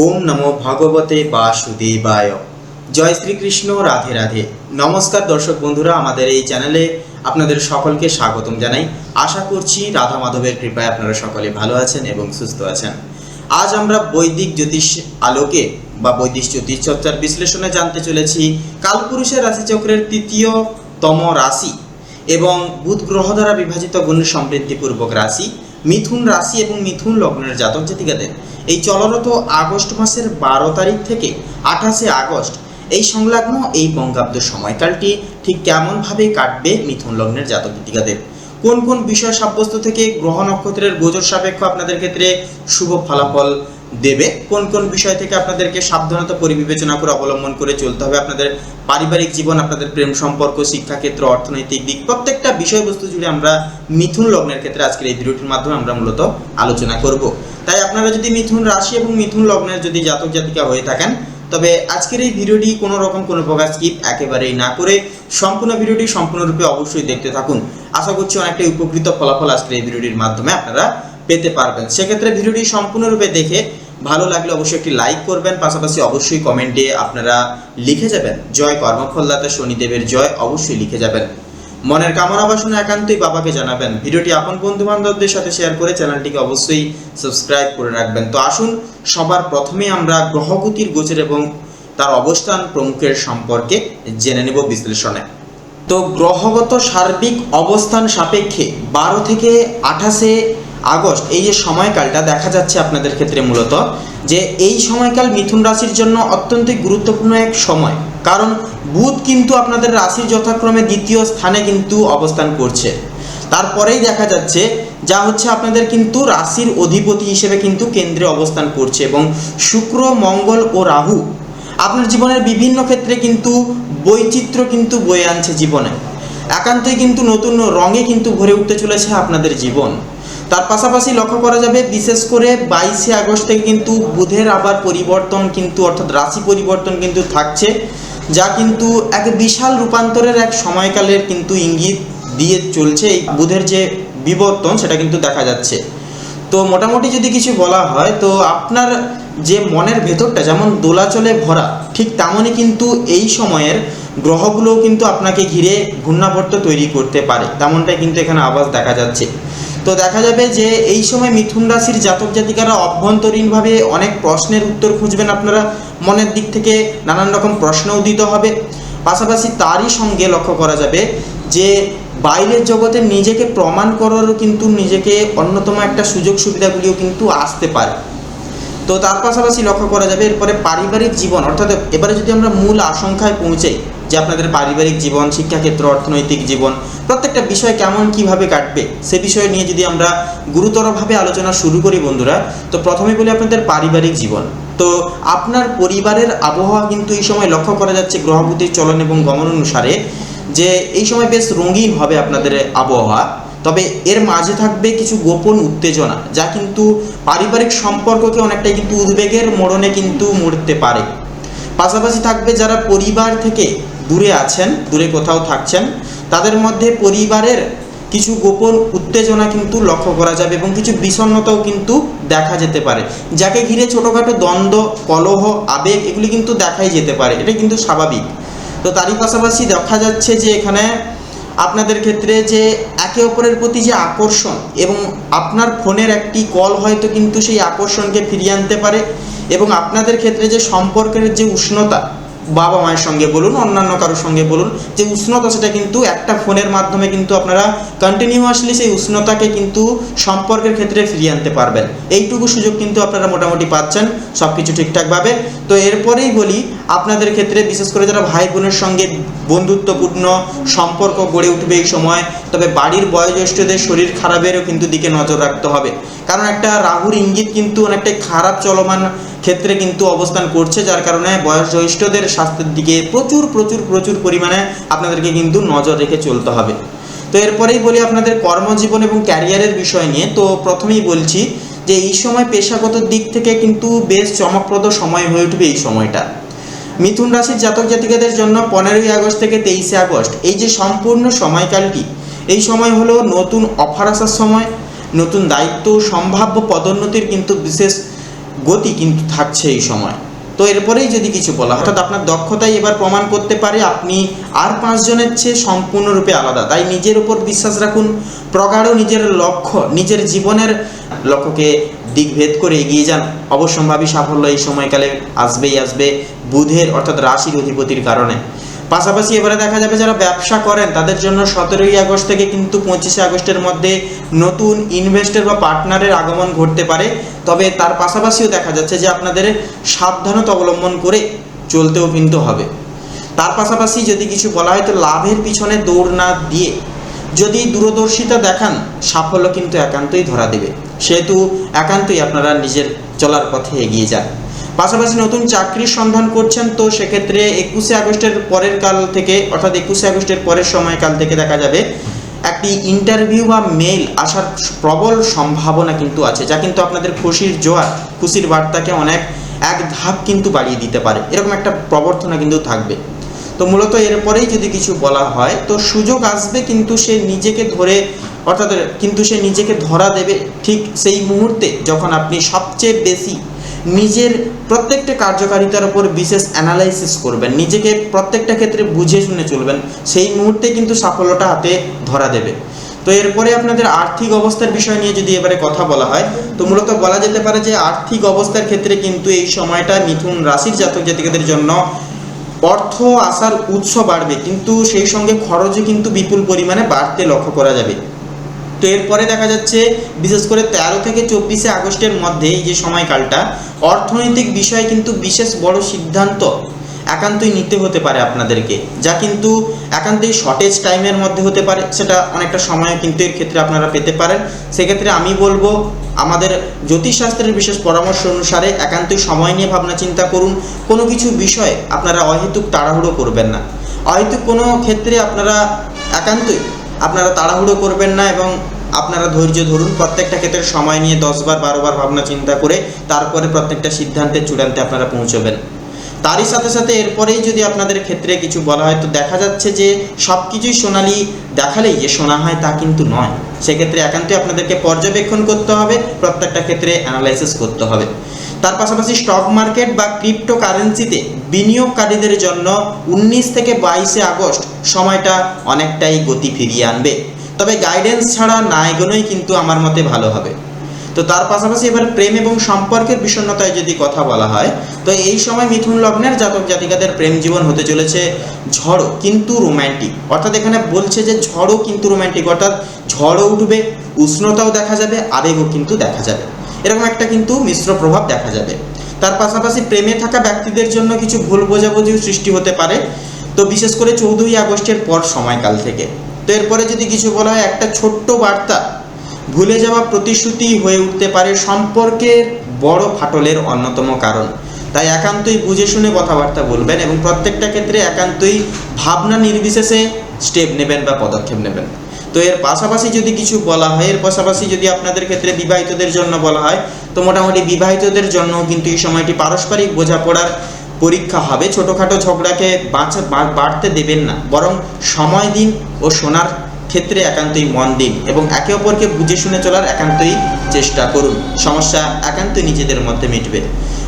ওম নমো ভগবতে বাসুদেবায়। জয় শ্রীকৃষ্ণ, রাধে রাধে। নমস্কার দর্শক বন্ধুরা, আমাদের এই চ্যানেলে আপনাদের সকলকে স্বাগতম জানাই। আশা করছি রাধা মাধবের কৃপায় আপনারা সকলে ভালো আছেন এবং সুস্থ আছেন। আজ আমরা বৈদিক জ্যোতিষ আলোকে বা বৈদিক জ্যোতিষ চর্চার বিশ্লেষণে জানতে চলেছি কালপুরুষের রাশিচক্রের তৃতীয়তম রাশি এবং বুধ গ্রহ দ্বারা বিভাজিত গুণ সমৃদ্ধিপূর্বক রাশি। মিথুন রাশি এবং মিথুন লগ্নের জাতক জাতিকাদের। এই চলরত আগস্ট মাসের বারো তারিখ থেকে আঠাশে আগস্ট। এই সংলগ্ন এই বঙ্গাব্দ সময়কালটি ঠিক কেমনভাবে কাটবে মিথুন লগ্নের জাতক জাতিকাদের? কোন কোন বিষয় সাব্যস্ত থেকে গ্রহ নক্ষত্রের গোচর সাপেক্ষ আপনাদের ক্ষেত্রে শুভ ফলাফল? দেবে। কোন কোন বিষয় থেকে আপনাদেরকে সাবধানতা পরিবিবেচনা করে অবলম্বন করে চলতে হবে, আপনাদের পারিবারিক জীবন, আপনাদের প্রেম সম্পর্ক, শিক্ষাক্ষেত্র, অর্থনৈতিক দিক, প্রত্যেকটা বিষয়বস্তু জুড়ে আমরা মিথুন লগ্নের ক্ষেত্রে আজকের এই ভিডিওটির মাধ্যমে আমরা মূলত আলোচনা করব। তাই আপনারা যদি মিথুন রাশি এবং মিথুন লগ্নের যদি জাতক জাতিকা হয়ে থাকেন, তবে আজকের এই ভিডিওটি কোনো রকম কোনো প্রকার স্কিপ একেবারেই না করে সম্পূর্ণ ভিডিওটি সম্পূর্ণরূপে অবশ্যই দেখতে থাকুন। আশা করছি অনেকটাই উপকৃত ফলাফল আজকের এই ভিডিওটির মাধ্যমে আপনারা পেতে পারবেন। সেক্ষেত্রে ভিডিওটি সম্পূর্ণরূপে দেখে ভালো লাগলে অবশ্যই একটি লাইক করবেন, পাশাপাশি অবশ্যই কমেন্টে আপনারা লিখে যাবেন, জয় কর্মফলদাতা শনিদেবের জয় অবশ্যই লিখে যাবেন। মনের কামনা বাসনা একান্তই বাবাকে জানাবেন। ভিডিওটি আপন বন্ধু বান্ধবদের সাথে শেয়ার করে চ্যানেলটিকে অবশ্যই সাবস্ক্রাইব করে রাখবেন। তো আসুন, সবার প্রথমে আমরা গ্রহগতির গোচর এবং তার অবস্থান প্রমুখের সম্পর্কে জেনে নেব বিশ্লেষণে। তো গ্রহগত সার্বিক অবস্থান সাপেক্ষে বারো থেকে আঠাশে আগস্ট, এই যে সময়কালটা দেখা যাচ্ছে আপনাদের ক্ষেত্রে মূলত যে এই সময়কাল মিথুন রাশির জন্য অত্যন্তই গুরুত্বপূর্ণ এক সময়। কারণ বুধ কিন্তু আপনাদের রাশির যথাক্রমে দ্বিতীয় স্থানে কিন্তু অবস্থান করছে। তারপরেই দেখা যাচ্ছে যা হচ্ছে আপনাদের কিন্তু রাশির অধিপতি হিসেবে কিন্তু কেন্দ্রে অবস্থান করছে এবং শুক্র, মঙ্গল ও রাহু আপনার জীবনের বিভিন্ন ক্ষেত্রে কিন্তু বৈচিত্র্য কিন্তু বয়ে আনছে জীবনে। একান্তই কিন্তু নতুন রঙে কিন্তু ভরে উঠতে চলেছে আপনাদের জীবন। তার পাশাপাশি লক্ষ্য করা যাবে, বিশেষ করে বাইশে আগস্ট কিন্তু বুধের আবার পরিবর্তন কিন্তু, অর্থাৎ রাশি পরিবর্তন কিন্তু থাকছে, যা কিন্তু এক বিশাল রূপান্তরের এক সময়কালের কিন্তু ইঙ্গিত দিয়ে চলছে এই বুধের যে বিবর্তন, সেটা কিন্তু দেখা যাচ্ছে। তো মোটামুটি যদি কিছু বলা হয়, তো আপনার যে মনের ভেতরটা, যেমন দোলাচলে ভরা, ঠিক তেমনই কিন্তু এই সময়ের গ্রহগুলোও কিন্তু আপনাকে ঘিরে ঘূর্ণাবর্ত তৈরি করতে পারে। তেমনটাই কিন্তু এখানে আওয়াজ দেখা যাচ্ছে। তো দেখা যাবে যে এই সময় মিথুন রাশির জাতক জাতিকারা অভ্যন্তরীণভাবে অনেক প্রশ্নের উত্তর খুঁজবেন আপনারা। মনের দিক থেকে নানান রকম প্রশ্ন উদিত হবে। পাশাপাশি তারই সঙ্গে লক্ষ্য করা যাবে যে বাইরের জগতে নিজেকে প্রমাণ করারও কিন্তু নিজেকে অন্যতম একটা সুযোগ সুবিধাগুলিও কিন্তু আসতে পারে। তো তার পাশাপাশি লক্ষ্য করা যাবে এরপরে পারিবারিক জীবন, অর্থাৎ এবারে যদি আমরা মূল আশঙ্কায় পৌঁছাই যে আপনাদের পারিবারিক জীবন, শিক্ষাক্ষেত্র, অর্থনৈতিক জীবন, প্রত্যেকটা বিষয় কেমন, কীভাবে কাটবে, সে বিষয় নিয়ে যদি আমরা গুরুতরভাবে আলোচনা শুরু করি বন্ধুরা, তো প্রথমে বলি আপনাদের পারিবারিক জীবন। তো আপনার পরিবারের আবহাওয়া কিন্তু এই সময় লক্ষ্য করা যাচ্ছে গ্রহগতির চলন এবং গমন অনুসারে, যে এই সময় বেশ রঙিন হবে আপনাদের আবহাওয়া, তবে এর মাঝে থাকবে কিছু গোপন উত্তেজনা, যা কিন্তু পারিবারিক সম্পর্ককে অনেকটাই কিন্তু উদ্বেগের মোড়নে কিন্তু মরতে পারে। পাশাপাশি থাকবে যারা পরিবার থেকে দূরে আছেন, দূরে কোথাও থাকছেন, তাদের মধ্যে পরিবারের কিছু গোপন উত্তেজনা কিন্তু লক্ষ্য করা যাবে এবং কিছু বিষণ্ণতাও কিন্তু দেখা যেতে পারে। যাকে ঘিরে ছোটোখাটো দ্বন্দ্ব, কলহ, আবেগ এগুলি কিন্তু দেখাই যেতে পারে। এটা কিন্তু স্বাভাবিক। তো তারই পাশাপাশি দেখা যাচ্ছে যে এখানে আপনাদের ক্ষেত্রে যে একে অপরের প্রতি যে আকর্ষণ এবং আপনার ফোনের একটি কল হয়তো কিন্তু সেই আকর্ষণকে ফিরিয়ে আনতে পারে এবং আপনাদের ক্ষেত্রে যে সম্পর্কের যে উষ্ণতা বাবা মায়ের সঙ্গে বলুন, অন্যান্য কারোর সঙ্গে বলুন, যে উষ্ণতা সেটা কিন্তু একটা ফোনের মাধ্যমে কিন্তু আপনারা কন্টিনিউয়াসলি সেই উষ্ণতাকে কিন্তু সম্পর্কের ক্ষেত্রে ফিরিয়ে আনতে পারবেন। এইটুকু সুযোগ কিন্তু আপনারা মোটামুটি পাচ্ছেন সব কিছু ঠিকঠাকভাবে। তো এরপরেই বলি, আপনাদের ক্ষেত্রে বিশেষ করে যারা ভাই বোনের সঙ্গে বন্ধুত্বপূর্ণ সম্পর্ক গড়ে উঠবে এই সময়। তবে বাড়ির বয়োজ্যেষ্ঠদের শরীর খারাপেরও কিন্তু দিকে নজর রাখতে হবে। কারণ একটা রাহুর ইঙ্গিত কিন্তু অনেকটাই খারাপ চলমান ক্ষেত্রে কিন্তু অবস্থান করছে, যার কারণে বয়োজ্যেষ্ঠদের স্বাস্থ্যের দিকে প্রচুর প্রচুর প্রচুর পরিমাণে আপনাদেরকে কিন্তু নজর রেখে চলতে হবে। তো এরপরেই বলি আপনাদের কর্মজীবন এবং ক্যারিয়ারের বিষয় নিয়ে। তো প্রথমেই বলছি যে, এই সময় পেশাগত দিক থেকে কিন্তু বেশ চমকপ্রদ সময় হয়ে উঠবে এই সময়টা। মিথুন রাশির জাতক জাতিকাদের জন্য পনেরোই আগস্ট থেকে তেইশে আগস্ট, এই যে সম্পূর্ণ সময়কালটি এই সময় হলো নতুন অফার আসার সময়, নতুন দায়িত্ব, সম্ভাব্য পদোন্নতির কিন্তু বিশেষ গতি কিন্তু থাকছে এই সময়। তো এরপরেই যদি কিছু বলা অর্থাৎ আপনার দক্ষতাই এবার প্রমাণ করতে পারে, আপনি আর পাঁচজনের চেয়ে সম্পূর্ণরূপে আলাদা। তাই নিজের উপর বিশ্বাস রাখুন, প্রগাঢ় নিজের লক্ষ্য, নিজের জীবনের লক্ষ্যকে দিকভেদ করে এগিয়ে যান। অবশ্যম্ভাবী সাফল্য এই সময়কালে আসবেই আসবে বুধের অর্থাৎ রাশির অধিপতির কারণে। পাশাপাশি এবারে দেখা যাবে যারা ব্যবসা করেন, তাদের জন্য সতেরোই আগস্ট থেকে কিন্তু পঁচিশে আগস্টের মধ্যে নতুন ইনভেস্টর বা পার্টনারের আগমন ঘটতে পারে। তবে তার পাশাপাশিও দেখা যাচ্ছে যে আপনাদের সাবধানতা অবলম্বন করে চলতেও কিন্তু হবে। তার পাশাপাশি যদি কিছু বলা হয়, তো লাভের পিছনে দৌড় না দিয়ে যদি দূরদর্শিতা দেখান, সাফল্য কিন্তু একান্তই ধরা দেবে। সেহেতু একান্তই আপনারা নিজের চলার পথে এগিয়ে যান। পাশাপাশি নতুন চাকরির সন্ধান করছেন, তো সেক্ষেত্রে একুশে আগস্টের পরের কাল থেকে, অর্থাৎ একুশে আগস্টের পরের সময়কাল থেকে দেখা যাবে, একটি ইন্টারভিউ বা মেল আসার প্রবল সম্ভাবনা কিন্তু আছে, যা কিন্তু আপনাদের খুশির জোয়ার, খুশির বার্তাকে অনেক, এক ধাপ কিন্তু বাড়িয়ে দিতে পারে। এরকম একটা প্রবর্তনা কিন্তু থাকবে। তো মূলত এরপরেই যদি কিছু বলা হয়, তো সুযোগ আসবে কিন্তু সে নিজেকে ধরে, অর্থাৎ কিন্তু সে নিজেকে ধরা দেবে ঠিক সেই মুহূর্তে যখন আপনি সবচেয়ে বেশি নিজের প্রত্যেকটা কার্যকারিতার উপর বিশেষ অ্যানালাইসিস করবেন, নিজেকে প্রত্যেকটা ক্ষেত্রে বুঝে শুনে চলবেন, সেই মুহূর্তে কিন্তু সাফল্যটা হাতে ধরা দেবে। তো এরপরে আপনাদের আর্থিক অবস্থার বিষয় নিয়ে যদি এবারে কথা বলা হয়, তো মূলত বলা যেতে পারে যে আর্থিক অবস্থার ক্ষেত্রে কিন্তু এই সময়টা মিথুন রাশির জাতক জাতিকাদের জন্য অর্থ আসার উৎস বাড়বে, কিন্তু সেই সঙ্গে খরচও কিন্তু বিপুল পরিমাণে বাড়তে লক্ষ্য করা যাবে। তো এরপরে দেখা যাচ্ছে, বিশেষ করে তেরো থেকে চব্বিশে আগস্টের মধ্যে এই যে সময়কালটা, অর্থনৈতিক বিষয়ে কিন্তু বিশেষ বড় সিদ্ধান্ত একান্তই নিতে হতে পারে আপনাদেরকে। যা কিন্তু একান্তই শর্টেজ টাইমের মধ্যে হতে পারে, সেটা অনেকটা সময় কিন্তু এর ক্ষেত্রে আপনারা পেতে পারেন। সেক্ষেত্রে আমি বলব, আমাদের জ্যোতিষশাস্ত্রের বিশেষ পরামর্শ অনুসারে একান্তই সময় নিয়ে ভাবনা চিন্তা করুন। কোনো কিছু বিষয়ে আপনারা অহেতুক তাড়াহুড়ো করবেন না। অহেতুক কোনো ক্ষেত্রে আপনারা একান্তই আপনারা তাড়াহুড়ো করবেন না এবং আপনারা ধৈর্য ধরুন। প্রত্যেকটা ক্ষেত্রে সময় নিয়ে দশবার বারোবার ভাবনা চিন্তা করে তারপরে প্রত্যেকটা সিদ্ধান্তের চূড়ান্তে আপনারা পৌঁছবেন। তারই সাথে সাথে এরপরেই যদি আপনাদের ক্ষেত্রে কিছু বলা হয়, তো দেখা যাচ্ছে যে সব কিছুই সোনালি দেখালেই যে শোনা হয় তা কিন্তু নয়। সেক্ষেত্রে একান্তই আপনাদেরকে পর্যবেক্ষণ করতে হবে, প্রত্যেকটা ক্ষেত্রে অ্যানালাইসিস করতে হবে। তার পাশাপাশি স্টক মার্কেট বা ক্রিপ্টো কারেন্সিতে বিনিয়োগকারীদের জন্য উনিশ থেকে বাইশে আগস্ট সময়টা অনেকটাই গতি ফিরিয়ে আনবে। তবে গাইডেন্স ছাড়া না এগোনোই কিন্তু আমার মতে ভালো হবে। তো তার পাশাপাশি এবার প্রেম এবং সম্পর্কের বিষণ্ণতায় যদি কথা বলা হয়, তো এই সময় মিথুন লগ্নের জাতক জাতিকাদের প্রেম জীবন হতে চলেছে ঝড়ো কিন্তু রোম্যান্টিক অর্থাৎ এখানে বলছে যে ঝড়ো কিন্তু রোম্যান্টিক অর্থাৎ ঝড়ও উঠবে, উষ্ণতাও দেখা যাবে, আবেগও কিন্তু দেখা যাবে। এরকম একটা কিন্তু মিশ্র প্রভাব দেখা যাবে। তার পাশাপাশি প্রেমে থাকা ব্যক্তিদের জন্য কিছু ভুল বোঝাবুঝিও সৃষ্টি হতে পারে। তো বিশেষ করে চৌদ্দই আগস্টের পর সময়কাল থেকে। তো এরপরে যদি কিছু বলা হয়, একটা ছোট্ট বার্তা ভুলে যাওয়া প্রতিশ্রুতি হয়ে উঠতে পারে সম্পর্কের বড় ফাটলের অন্যতম কারণ। তাই একান্তই বুঝে শুনে কথাবার্তা বলবেন এবং প্রত্যেকটা ক্ষেত্রে একান্তই ভাবনা নির্বিশেষে স্টেপ নেবেন বা পদক্ষেপ নেবেন। তো এর পাশাপাশি যদি কিছু বলা হয়, এর পাশাপাশি যদি আপনাদের ক্ষেত্রে বিবাহিতদের জন্য বলা হয়, তো মোটামুটি বিবাহিতদের জন্য কিন্তু এই সময়টি পারস্পরিক বোঝাপড়ার পরীক্ষা হবে। ছোটোখাটো ঝগড়াকে বাঁচা বাড়তে দেবেন না। বরং সময় দিন ও শোনার ক্ষেত্রে একান্তই মন দিন এবং একে অপরকে বুঝে শুনে চলার একান্তই চেষ্টা করুন। সমস্যা একান্তই নিজেদের মধ্যে মিটবে।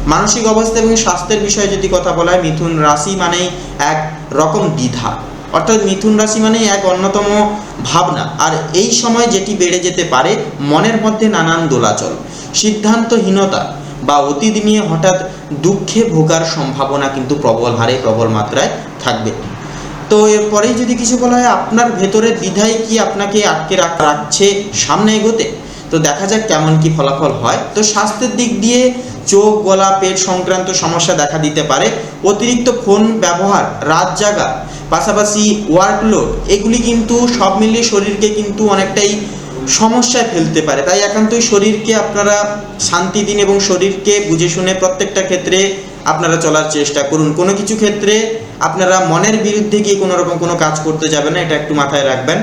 মানসিক অবস্থা এবং স্বাস্থ্যের বিষয়ে যদি কথা বলা হয়, মিথুন রাশি মানেই এক রকম দ্বিধা। অর্থাৎ মিথুন রাশি মানেই এক অন্যতম ভাবনা। আর এই সময় যেটি বেড়ে যেতে পারে, মনের মধ্যে নানান দোলাচল, সিদ্ধান্তহীনতা বা অতীত নিয়ে হঠাৎ দুঃখে ভোগার সম্ভাবনা কিন্তু প্রবল হারে, প্রবল মাত্রায় থাকবে। তো এরপরেই যদি কিছু বলা হয়, আপনার ভেতরে দ্বিধায় কি আপনাকে আটকে রাখছে সামনে এগোতে? তো দেখা যাক কেমন কি ফলাফল হয়। তো স্বাস্থ্যের দিক দিয়ে চোখ, গলা, পেট সংক্রান্ত সমস্যা দেখা দিতে পারে। অতিরিক্ত ফোন ব্যবহার, রাত জাগা, পাশাপাশি ওয়ার্কলোড, এগুলি কিন্তু সব মিলিয়ে শরীরকে কিন্তু অনেকটাই সমস্যায় ফেলতে পারে। তাই একান্তই শরীরকে আপনারা শান্তি দিন এবং শরীরকে বুঝে শুনে প্রত্যেকটা ক্ষেত্রে আপনারা চলার চেষ্টা করুন। কোনো কিছু ক্ষেত্রে আপনারা মনের বিরুদ্ধে গিয়ে কোনো রকম কোনো কাজ করতে যাবেন না, এটা একটু মাথায় রাখবেন।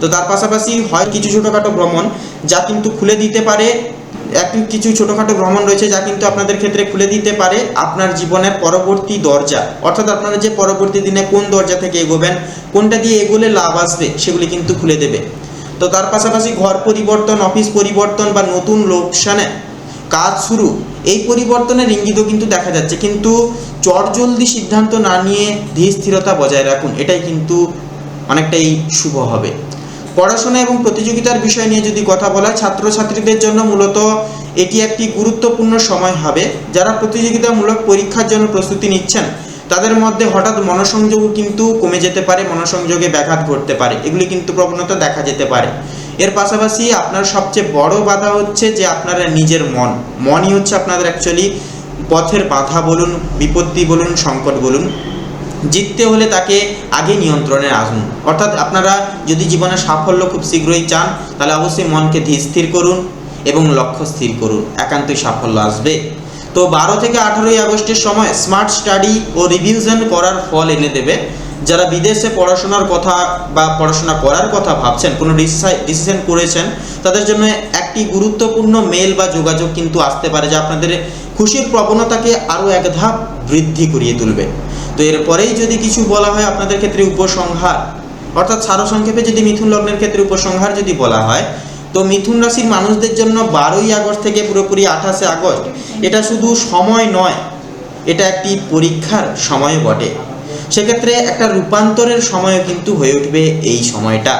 তো তার পাশাপাশি হয় কিছু ছোটোখাটো ভ্রমণ যা কিন্তু খুলে দিতে পারে, একটি কিছু ছোটোখাটো ভ্রমণ রয়েছে যা কিন্তু আপনাদের ক্ষেত্রে খুলে দিতে পারে আপনার জীবনের পরবর্তী দরজা। অর্থাৎ আপনারা যে পরবর্তী দিনে কোন দরজা থেকে এগোবেন, কোনটা দিয়ে এগোলে লাভ আসবে, সেগুলি কিন্তু খুলে দেবে। তো তার পাশাপাশি ঘর পরিবর্তন, অফিস পরিবর্তন বা নতুন লোকসানে কাজ শুরু, এই পরিবর্তনের ইঙ্গিতও কিন্তু দেখা যাচ্ছে। কিন্তু চটজলদি সিদ্ধান্ত না নিয়ে ধীর স্থিরতা বজায় রাখুন, এটাই কিন্তু অনেকটাই শুভ হবে। পড়াশোনা এবং প্রতিযোগিতার বিষয় নিয়ে যদি কথা বলা ছাত্রছাত্রীদের জন্য মূলত এটি একটি গুরুত্বপূর্ণ সময় হবে। যারা প্রতিযোগিতামূলক পরীক্ষার জন্য প্রস্তুতি নিচ্ছেন, তাদের মধ্যে হঠাৎ মনোসংযোগও কিন্তু কমে যেতে পারে, মনোসংযোগে ব্যাঘাত ঘটতে পারে। এগুলি কিন্তু প্রবণতা দেখা যেতে পারে। এর পাশাপাশি আপনার সবচেয়ে বড় বাধা হচ্ছে যে আপনার নিজের মন, মনই হচ্ছে আপনাদের অ্যাকচুয়ালি পথের বাধা বলুন, বিপত্তি বলুন, সংকট বলুন। জিততে হলে তাকে আগে নিয়ন্ত্রণে আসুন অর্থাৎ আপনারা যদি জীবনে সাফল্য খুব শীঘ্রই চান, তাহলে অবশ্যই মনকে স্থির করুন এবং লক্ষ্য স্থির করুন। একান্তই সাফল্য আসবে। তো বারো থেকে আঠারোই আগস্টের সময় স্মার্ট স্টাডি ও রিভিউশন করার ফল এনে দেবে। যারা বিদেশে পড়াশোনার কথা বা পড়াশোনা করার কথা ভাবছেন, কোনো ডিসিশন করেছেন, তাদের জন্য একটি গুরুত্বপূর্ণ মেল বা যোগাযোগ কিন্তু আসতে পারে যা আপনাদের খুশির প্রবণতাকে আরও এক ধাপ বৃদ্ধি করিয়ে তুলবে। তো এরপরেই যদি কিছু বলা হয় আপনাদের ক্ষেত্রে উপসংহার, অর্থাৎ সারসংক্ষেপে যদি মিথুন লগ্নের ক্ষেত্রে উপসংহার যদি বলা হয়, তো মিথুন রাশির মানুষদের জন্য বারোই আগস্ট থেকে পুরোপুরি আঠাশে আগস্ট, এটা শুধু সময় নয়, এটা একটি পরীক্ষার সময় বটে। সেক্ষেত্রে একটা রূপান্তরের সময়ও কিন্তু হয়ে উঠবে এই সময়টা।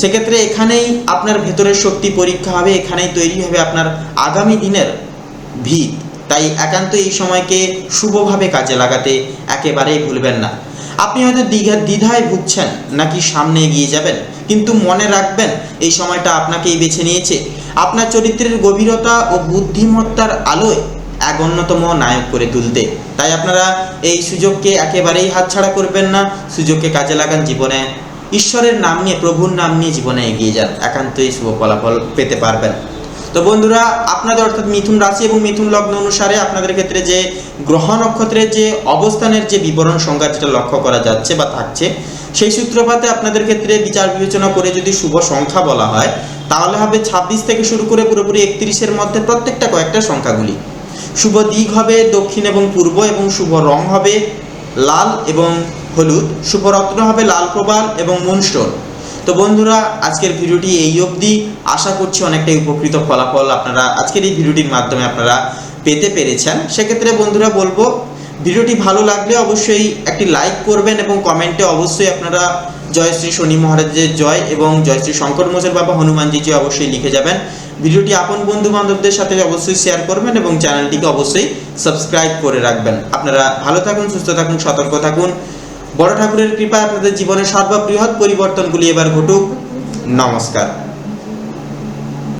সেক্ষেত্রে এখানেই আপনার ভেতরের শক্তি পরীক্ষা হবে, এখানেই তৈরি হবে আপনার আগামী দিনের ভিত। তাই একান্ত এই সময়কে শুভভাবে কাজে লাগাতে একেবারেই ভুলবেন না। আপনি হয়তো দীঘা দ্বিধায় ভুগছেন, নাকি সামনে এগিয়ে যাবেন, কিন্তু মনে রাখবেন এই সময়টা আপনাকেই বেছে নিয়েছে। আপনার চরিত্রের গভীরতা ও বুদ্ধিমত্তার আলোয় এক অন্যতম নায়ক করে তুলতে। তাই আপনারা এই সুযোগকে একেবারেই হাতছাড়া করবেন না, সুযোগকে কাজে লাগান জীবনে। ঈশ্বরের নাম নিয়ে, প্রভুর নাম নিয়ে জীবনে এগিয়ে যান, একান্তই শুভ ফলাফল পেতে পারবেন। তো বন্ধুরা, আপনাদের অর্থাৎ মিথুন রাশি এবং মিথুন লগ্ন অনুসারে আপনাদের ক্ষেত্রে যে গ্রহ নক্ষত্রের যে অবস্থানের যে বিবরণ সংখ্যা যেটা লক্ষ্য করা যাচ্ছে বা থাকছে, সেই সূত্রপাতে আপনাদের ক্ষেত্রে বিচার বিবেচনা করে যদি শুভ সংখ্যা বলা হয়, তাহলে হবে ছাব্বিশ থেকে শুরু করে পুরোপুরি একত্রিশের মধ্যে প্রত্যেকটা কয়েকটা সংখ্যাগুলি। শুভ দিক হবে দক্ষিণ এবং পূর্ব এবং শুভ রং হবে লাল এবং হলুদ। শুভ রত্ন হবে লাল প্রবাল এবং মুনস্টোন তো বন্ধুরা, আজকের ভিডিওটি এই অবধি। আশা করছি অনেকটাই উপকৃত ফলাফল আপনারা আজকের এই ভিডিওটির মাধ্যমে আপনারা পেতে পেরেছেন। সেক্ষেত্রে বন্ধুরা বলব, ভিডিওটি ভালো লাগলে অবশ্যই একটি লাইক করবেন এবং কমেন্টে অবশ্যই আপনারা জয় শ্রী শনি মহারাজের জয় এবং জয় শ্রী শঙ্কর মোচের বাবা হনুমানজি জয় অবশ্যই লিখে যাবেন। ভিডিওটি আপন বন্ধু বান্ধবদের সাথে অবশ্যই শেয়ার করবেন এবং চ্যানেলটিকে অবশ্যই সাবস্ক্রাইব করে রাখবেন। আপনারা ভালো থাকুন, সুস্থ থাকুন, সতর্ক থাকুন। বড় ঠাকুরের কৃপায় আপনাদের জীবনের সর্ববৃহৎ পরিবর্তনগুলি এবার ঘটুক। নমস্কার।